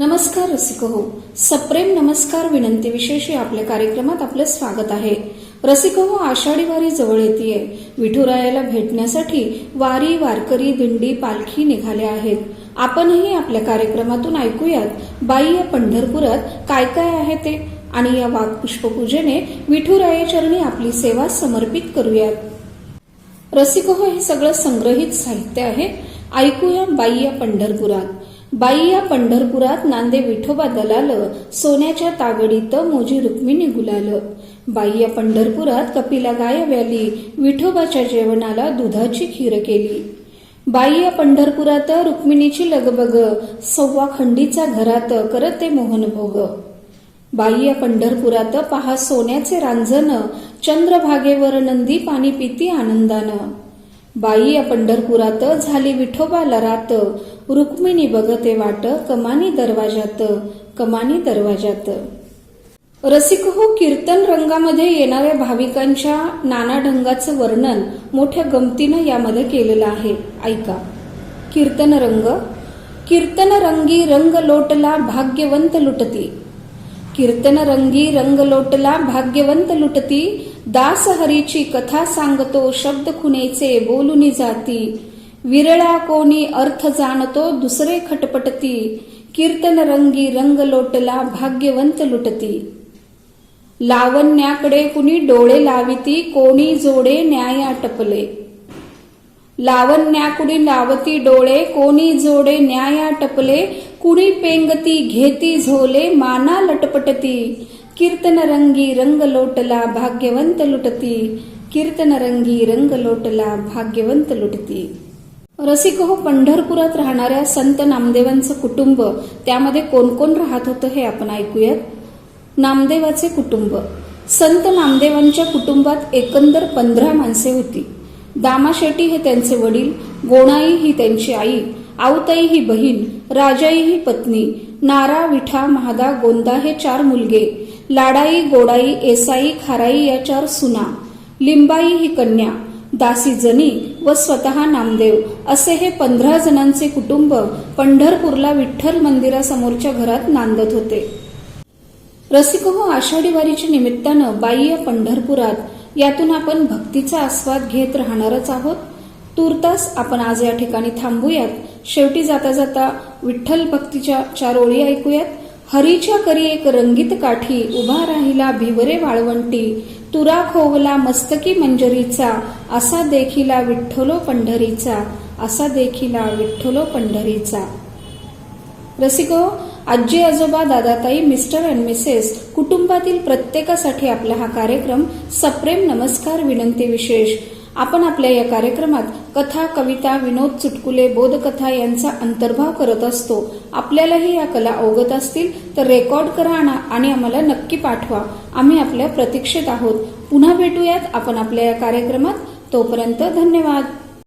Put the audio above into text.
नमस्कार रसिक हो सप्रेम नमस्कार विनंती विशेष या आपल्या कार्यक्रमात आपलं स्वागत आहे. रसिक हो आषाढी वारी जवळ येते विठुरायाला भेटण्यासाठी वारी वारकरी दिंडी पालखी निघाल्या आहेत. आपणही आपल्या कार्यक्रमातून ऐकूयात बाई या पंढरपुरात काय काय आहे ते? आणि या वाघ पुष्पपूजेने विठुरायाचरणी आपली सेवा समर्पित करूयात. रसिक हो हे सगळं संग्रहित साहित्य आहे. ऐकूया बाई या पंढरपुरात. बाई या पंढरपुरात नांदे विठोबा दलाल सोन्याच्या तागडीत मोजी रुक्मिणी गुलाल बाई या पंढरपुरात कपिला गाय आली विठोबाच्या जेवणाला दुधाची खीर केली. बाई या पंढरपुरात रुक्मिणीची लगबग सव्वा खंडीचा घरात करते मोहन भोग. बाई या पंढरपुरात पहा सोन्याचे रांजन चंद्रभागेवर नंदी पाणी पिती आनंदानं. बाई या पंढरपुरात झाली विठोबाला रात रुक्मिणी बघते वाट कमानी दरवाजात कमानी दरवाजात रसिक हो कीर्तन रंगामध्ये येणाऱ्या भाविकांच्या नाना ढंगाचं वर्णन मोठ्या गमतीनं यामध्ये केलेलं आहे. ऐका. कीर्तन रंग. कीर्तन रंगी रंग लोटला भाग्यवंत लुटती. कीर्तन रंगी रंग लोटला भाग्यवंत लुटती. दास हरीची कथा सांगतो शब्द खुनेचे बोलुनी जाती. विरळा कोणी अर्थ जाणतो दुसरे खटपटती. कीर्तन रंगी रंग लोटला भाग्यवंत लुटती. लावण्याकडे कुणी डोळे लाविती कोणी जोडे न्याया टपले. लावण्याकुडी लावती डोळे कोणी जोडे न्याया टपले. कुणी पेंगती घेती झोले माना लटपटती. कीर्तन रंगी रंग लोटला भाग्यवंत लुटती कीर्तन रंगी रंग लोटला भाग्यवंत लुटती रसिक हो पंढरपुरात राहणाऱ्या संत नामदेवांचं कुटुंब त्यामध्ये कोण कोण राहत होतं हे आपण ऐकूयात नामदेवाचे कुटुंब संत नामदेवांच्या कुटुंबात एकंदर पंधरा माणसे होती दामा शेट्टी हे त्यांचे वडील गोणाई ही त्यांची आई आवताई ही बहीण राजाई ही पत्नी नारा विठा महादा गोंदा हे चार मुलगे लाडाई गोडाई एसाई खाराई या चार सुना. लिंबाई ही कन्या दासी जनी व स्वतः नामदेव. असे हे पंधरा जणांचे कुटुंब पंढरपूरला विठ्ठल मंदिरासमोरच्या घरात नांदत होते. रसिक हो आषाढी वारीच्या निमित्तानं बाई या पंढरपुरात यातून आपण भक्तीचा आस्वाद घेत राहणारच आहोत. तूर्तास आपण आज या ठिकाणी थांबूयात. शेवटी जाता जाता विठ्ठल भक्तीच्या चार ओळी ऐकूयात. हरीच्या करी एक रंगीत काठी उभा राहिला भिवरे वाळवंटी. तुरा खोवला मस्तकी मंजरीचा असा देखिला विठ्ठलो पंढरीचा असा देखिला विठ्ठलो पंढरीचा. रसिको आजी आजोबा दादाताई मिस्टर अँड मिसेस कुटुंबातील प्रत्येकासाठी आपला हा कार्यक्रम सप्रेम नमस्कार विनंती विशेष. आपण आपल्या या कार्यक्रमात कथा कविता विनोद चुटकुले बोधकथा यांचा अंतर्भाव करत असतो. आपल्यालाही या कला अवगत असतील तर रेकॉर्ड करा आणा- आणि आम्हाला नक्की पाठवा. आम्ही आपल्या प्रतीक्षेत आहोत. पुन्हा भेटूयात आपण आपल्या या कार्यक्रमात. तोपर्यंत धन्यवाद.